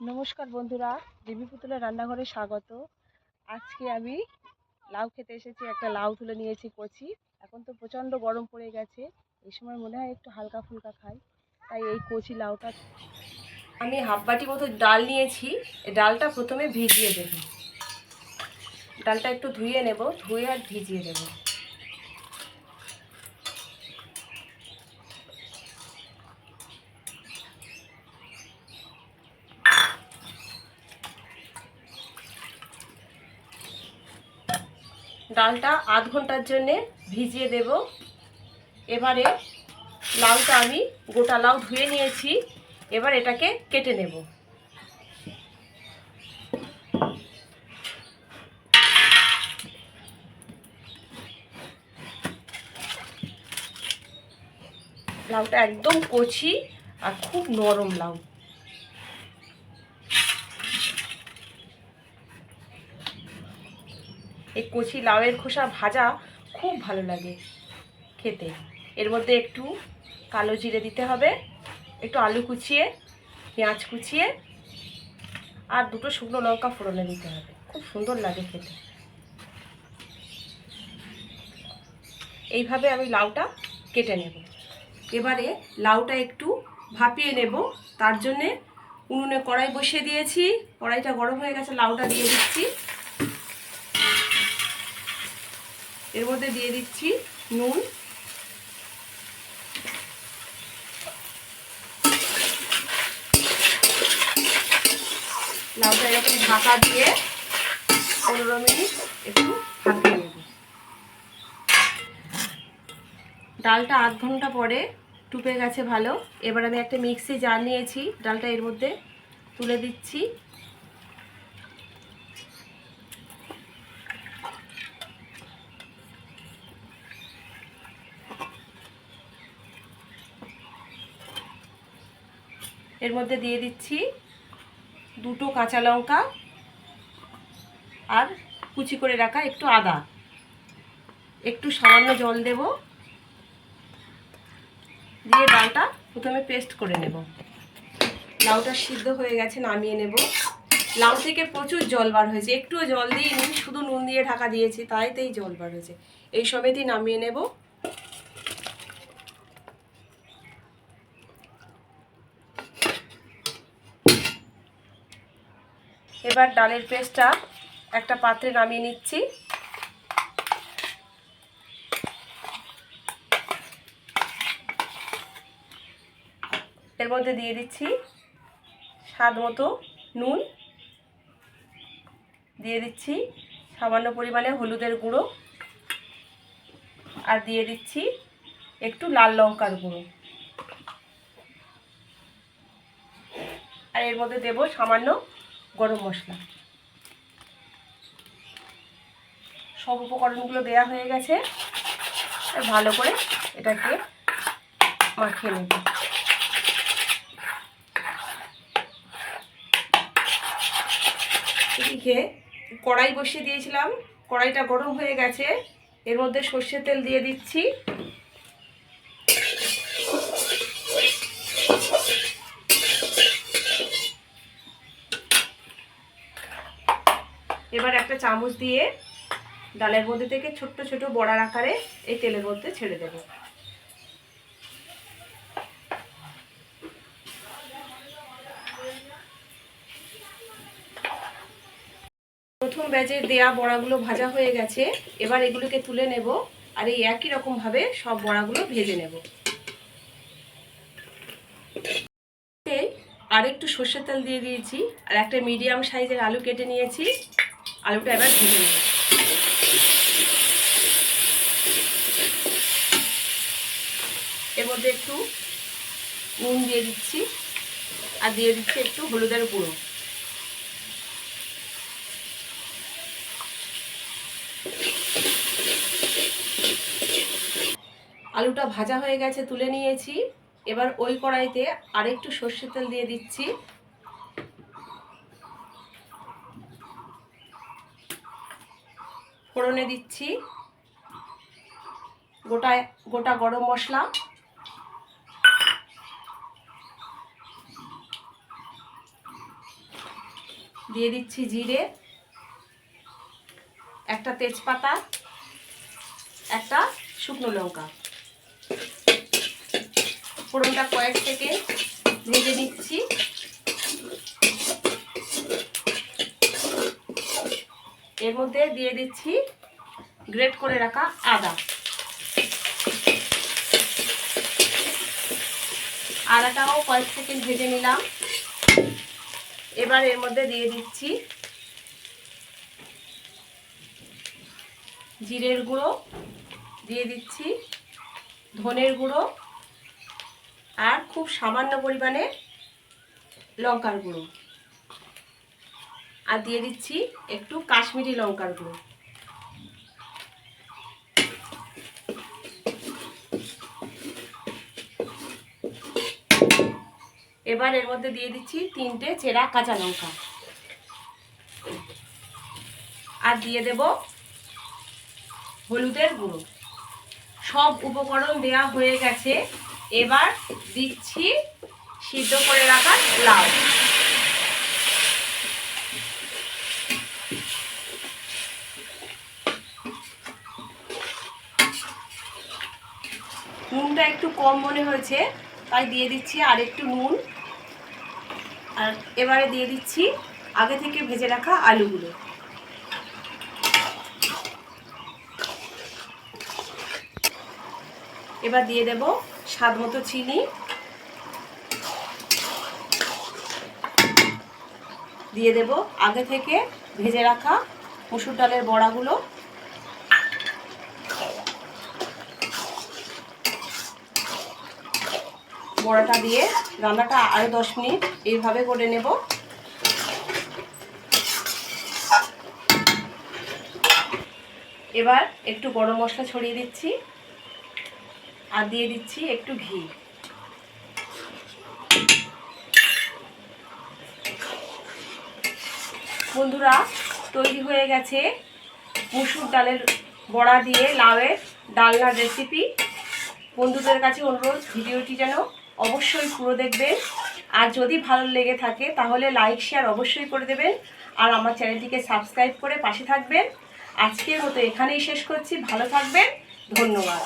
নমস্কার বন্ধুরা, দেবী পুতুলের রান্নাঘরে স্বাগত। আজকে আমি লাউ খেতে এসেছি, একটা লাউ তুলে নিয়েছি কচি। এখন তো প্রচণ্ড গরম পড়ে গেছে। এই সময় মনে হয় একটু হালকা ফুলকা খাই, তাই এই কচি লাউটা আমি হাফ বাটি মতো ডাল নিয়েছি ডালটা প্রথমে ভিজিয়ে দেব। ডালটা একটু ধুয়ে নেব, ধুয়ে আর ভিজিয়ে দেবো। ডালটা আধ ঘণ্টার জন্যে ভিজিয়ে দেব। এবারে লাউটা আমি গোটা লাউ ধুয়ে নিয়েছি। এবার এটাকে কেটে নেব। লাউটা একদম কচি আর খুব নরম লাউ। এই কচি লাউয়ের খোসা ভাজা খুব ভালো লাগে খেতে। এর মধ্যে একটু কালো জিরে দিতে হবে, একটু আলু কুচিয়ে, পেঁয়াজ কুচিয়ে, আর দুটো শুকনো লঙ্কা ফোড়নে দিতে হবে। খুব সুন্দর লাগে খেতে। এইভাবে আমি লাউটা কেটে নেব। এবারে লাউটা একটু ভাপিয়ে নেব। তার জন্যে উনুনে কড়াই বসিয়ে দিয়েছি। কড়াইটা গরম হয়ে গেছে, লাউটা দিয়ে দিচ্ছি। এর মধ্যে দিয়ে দিচ্ছি নুন লাউটা এরকম ঢাকা দিয়ে পনেরো মিনিট একটু ভাপিয়ে নেব। ডালটা আধ ঘণ্টা পরে টুপে গেছে ভালো। এবার আমি একটা মিক্সি জার নিয়েছি, ডালটা এর মধ্যে তুলে দিচ্ছি। এর মধ্যে দিয়ে দিচ্ছি দুটো কাঁচা লঙ্কা আর কুচি করে রাখা একটু আদা। একটু সামান্য জল দেব। দিয়ে ডালটা প্রথমে পেস্ট করে নেব। লাউটা সিদ্ধ হয়ে গেছে, নামিয়ে নেব। লাউ থেকে প্রচুর জল বার হয়েছে। একটুও জল দিইনি, শুধু নুন দিয়ে ঢাকা দিয়েছি, তাইতেই জল বার হয়েছে। এই সমেতই নামিয়ে নেব। এবার ডালের পেস্টটা একটা পাত্রে নামিয়ে নিচ্ছি। এর মধ্যে দিয়ে দিচ্ছি স্বাদ মতো নুন। দিয়ে দিচ্ছি সামান্য পরিমাণে হলুদের গুঁড়ো। আর দিয়ে দিচ্ছি একটু লাল লঙ্কার গুঁড়ো। আর এর মধ্যে দেব সামান্য গরম মশলা। সব উপকরণগুলো দেয়া হয়ে গেছে। ভালো করে এটাকে মাখিয়ে নেব। এদিকে কড়াই বসিয়ে দিয়েছিলাম। কড়াইটা গরম হয়ে গেছে। এর মধ্যে সর্ষের তেল দিয়ে দিচ্ছি। চামচ দিয়ে ডালের মধ্যে থেকে ছোট্ট ছোট বড়ার আকারে এই তেলের মধ্যে ছেড়ে দেব। প্রথম ব্যাচে দেয়া বড়াগুলো ভাজা হয়ে গেছে। এবার এগুলোকে তুলে নেব আর এই একই রকমভাবে সব বড়াগুলো ভেজে নেব। আর একটু সর্ষের তেল দিয়ে দিয়েছি আর একটা মিডিয়াম সাইজের আলু কেটে নিয়েছি। আলুটা এবার ভেজে নেব। এর মধ্যে একটু নুন দিয়ে দিচ্ছি, আর দিয়ে দিচ্ছি একটু হলুদের গুঁড়ো। আলুটা ভাজা হয়ে গেছে, তুলে নিয়েছি। এবার ওই কড়াইতে আরেকটু সর্ষের তেল দিয়ে দিচ্ছি। ফোড়নে দিচ্ছি। গোটা গোটা গরম মশলা। দিয়ে দিচ্ছি জিরে। একটা তেজপাতা, একটা শুকনো লঙ্কা। ফোড়নটা কয়েক সেকেন্ড ভেজে নিচ্ছি। এর মধ্যে দিয়ে দিচ্ছি গ্রেট করে রাখা আদা। আদাটাও কয়েক সেকেন্ড ভেজে নিলাম। এবার এর মধ্যে দিয়ে দিচ্ছি জিরের গুঁড়ো, দিয়ে দিচ্ছি ধনের গুঁড়ো আর খুব সামান্য পরিমাণে লঙ্কার গুঁড়ো। আর দিয়ে দিচ্ছি একটু কাশ্মীরি লঙ্কার গুঁড়ো। এবার এর মধ্যে দিয়ে দিচ্ছি তিনটে চেরা কাঁচা লঙ্কা। আর দিয়ে দেব হলুদের গুঁড়ো। সব উপকরণ দেওয়া হয়ে গেছে। এবার দিচ্ছি সিদ্ধ করে রাখা লাউ। নুনটা একটু কম মনে হয়েছে, তাই দিয়ে দিচ্ছি আর একটু নুন। আর এবারে দিয়ে দিচ্ছি আগে থেকে ভেজে রাখা আলুগুলো। এবার দিয়ে দেব স্বাদ মতো চিনি। দিয়ে দেব আগে থেকে ভেজে রাখা মুসুর ডালের বড়াগুলো। বড়াটা দিয়ে রান্নাটা আরও দশ মিনিট এইভাবে করে নেব। এবার একটু গরম মশলা ছড়িয়ে দিচ্ছি আর দিয়ে দিচ্ছি একটু ঘি। বন্ধুরা, তৈরি হয়ে গেছে মুসুর ডালের বড়া দিয়ে লাউয়ের ডালনার রেসিপি বন্ধুদের কাছে অনুরোধ, ভিডিওটি যেন অবশ্যই পুরো দেখবেন। আর যদি ভালো লেগে থাকে, তাহলে লাইক শেয়ার অবশ্যই করে দেবেন। আর আমার চ্যানেলটিকে সাবস্ক্রাইব করে পাশে থাকবেন। আজকের মতো এখানেই শেষ করছি। ভালো থাকবেন। ধন্যবাদ।